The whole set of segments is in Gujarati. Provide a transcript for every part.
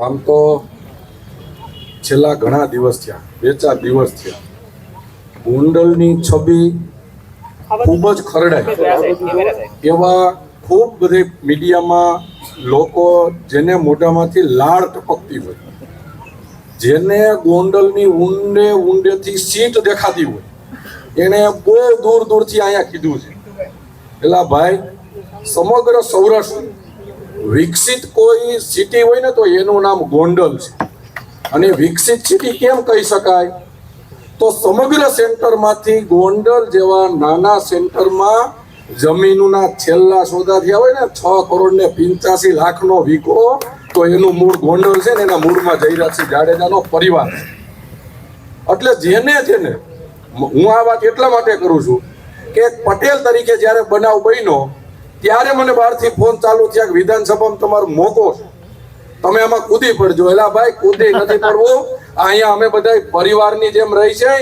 આમ તો છેલ્લા ઘણા દિવસ થયા, બે ચાર દિવસ થયા. ગોંડલની છબી ખૂબ જ ખરડાય એવા ખૂબ બધી મીડિયામાં લોકો જેને મોઢામાંથી લાળ ટપકતી હોય, જેને ગોંડલની ઊંડે ઊંડેથી સીટ દેખાતી હોય એણે બહુ દૂર દૂરથી અહીંયા કીધું છે. એટલા ભાઈ, સમગ્ર સૌરાષ્ટ્ર વિકસિત કોઈ સિટી હોય ને તો એનું નામ ગોંડલ છે. અને વિકસિત સિટી કેમ કહી શકાય? તો સમગ્ર સેન્ટરમાંથી ગોંડલ જેવા નાના સેન્ટરમાં જમીનના છેલ્લા સોદા થયા હોય ને, છ કરોડ ને પિંચાસી લાખનો વીકો, તો એનું મૂળ ગોંડલ છે ને એના મૂળમાં જયરાજસિંહ જાડેજાનો પરિવાર છે. એટલે જેને જેને, હું આ વાત એટલા માટે કરું છું કે પટેલ તરીકે જ્યારે બનાવ બન્યો ત્યારે મને બહારથી ફોન ચાલુ થયા વિધાનસભામાં તમારો મોકો છે. તમે આમાં કૂદી પડજો. એલા ભાઈ, કૂદી નથી પડવું. અહીંયા અમે બધા પરિવારની જેમ રહી છે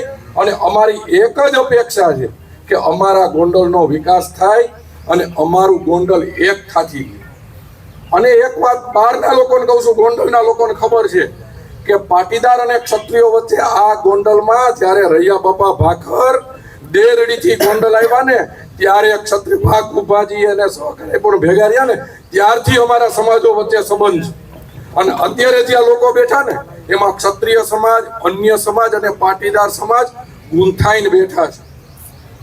અને અમારી એક જ અપેક્ષા છે કે અમારા ગોંડલનો વિકાસ થાય અને અમારું ગોંડલ એક થાથી અને એક વાત બહારના લોકોને કહું છું, ગોંડલના લોકોને ખબર છે કે પાટીદાર અને ક્ષત્રિયો વચ્ચે આ ગોંડલમાં જ્યારે રૈયા બાપા ભાખર દેરડીથી ગોંડલ આવ્યા ને ત્યારે ક્ષત્રિય ઉભાજી અને સહકારે પણ ભેગા રહ્યા ને, ત્યારથી અમારા સમાજો વચ્ચે સંબંધ છે. અને અત્યારે જ્યાં લોકો બેઠા ને, એમાં ક્ષત્રિય સમાજ, અન્ય સમાજ અને પાટીદાર સમાજ ગૂંથાઈને બેઠા છે.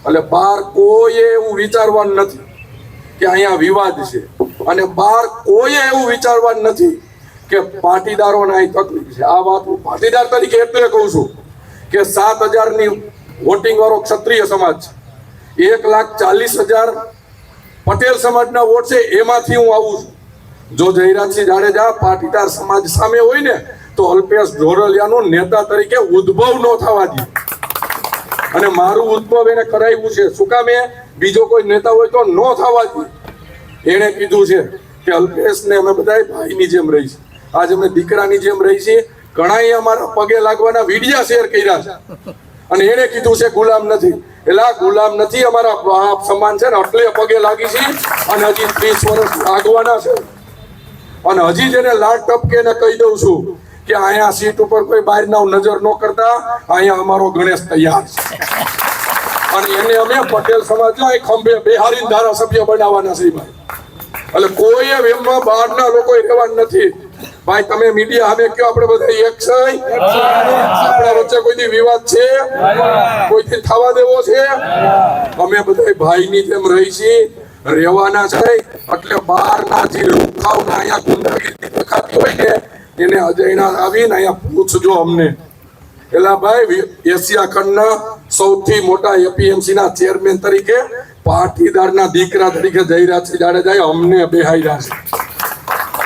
એટલે બહાર કોઈએ એવું વિચારવાનું નથી કે અહીંયા વિવાદ છે. અને બહાર કોઈએ એવું વિચારવાનું નથી કે પાટીદારોને અહીં તકલીફ છે. આ વાત હું પાટીદાર તરીકે એટલે કહું છું કે સાત હજારની વોટિંગ વાળો ક્ષત્રિય સમાજ છે. એક લાખ ચાલીસ હજાર પટેલ સમાજના વોટ છે, એમાંથી હું આવું છું. જો જયરાજસિંહ જાડેજા પાટીદાર સમાજ સામે હોય ને, તો અલ્પેશ ઢોરલિયાનું નેતા તરીકે ઉદ્ભવ ન થવા દે. અને મારું ઉદ્ભવ એને કરાવ્યું છે. શું કામ બીજો કોઈ નેતા હોય તો ન થવા દે. એણે કીધું છે કે અલ્પેશને અમે બધા ભાઈની જેમ રહી છે. આજે અમે દીકરાની જેમ રહી છીએ. ઘણાએ અમારા પગે લાગવાના વિડિયા શેર કર્યા છે. અને એણે કીધું છે, ગુલામ નથી. એટલે આ ગુલામ નથી, અમારા બાપ સમાન છે ને એટલે પગે લાગી છે અને હજી ત્રીસ વર્ષ લાગવાના છે. અને હજી જેને લાડ ટપકે ને કહી દઉં છું કે અહીંયા સીટ ઉપર કોઈ બહારના નજર ન કરતા, અહીંયા અમારો ગણેશ તૈયાર છે. અને એને અમે પટેલ સમાજના એક ખંભે બિહારી ધારાસભ્ય બનાવવાના છે, ભાઈ. એટલે કોઈ એમમાં બહારના લોકો રહેવાનું નથી. ભાઈ, તમે મીડિયા હવે કયો આપણે બધા એક છે? આપણા વચ્ચે કોઈ વિવાદ છે? કોઈ થવા દેવો છે? અમે બધા ભાઈની જેમ રહી છીએ, રહેવાના છે. એટલે બહારના જે લુખાવના અહીંયા ગુંડાગીરી દેખાતી હોય ને એને અજયના આવીને અહીંયા પૂછજો અમને. એલા ભાઈ, એશિયા ખંડના સૌથી મોટા એપીએમસી ના ચેરમેન તરીકે પાટીદારના દીકરા તરીકે જયરાજસિંહ જાડેજાએ અમને રહ્યા છે.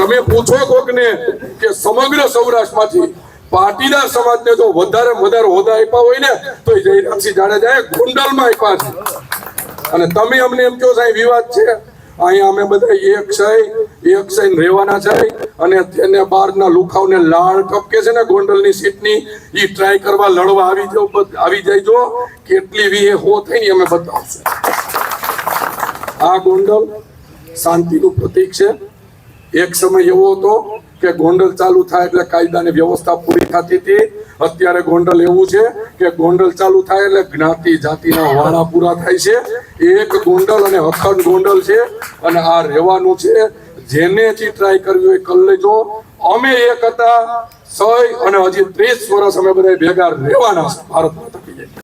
તમે પૂછો કોકને કે સમગ્ર સૌરાષ્ટ્રમાંથી પાટીદાર સમાજને જો વધારે વધારે હોદ્દા આપ્યા હોય ને, તો એ જયરાજસિંહ જાડેજાએ ગોંડલમાં આપ્યા છે. અને તમે અમને એમ કહો સાહેબ વિવાદ છે. અહીંયા અમે બધા એક છે એક છે રહેવાના છે. અને તેને બહારના લુખાવને લાળ ટપકે છે ને ગોંડલની સીટની એ ટ્રાય કરવા લડવા આવી જાવ આવી જાય કેટલી વીએ હો થઈ અમે બતાવશું. આ ગોંડલ શાંતિનું પ્રતીક છે. એક સમય એવો હતો કે ગોંડલ ચાલુ થાય એટલે કાયદાની વ્યવસ્થા પૂરી થતી હતી. અત્યારે ગોંડલ એવું છે કે ગોંડલ ચાલુ થાય એટલે જ્ઞાતિ, જાતિના વાળા પૂરા થાય છે. એક ગોંડલ અને અખંડ ગોંડલ છે અને આ રહેવાનું છે. જેને જે ટ્રાય કરવી હોય કરી લેજો. અમે એક હતા, સય અને હજી ત્રીસ વર્ષ અમે બધા ભેગા રહેવાના ભારત માતા.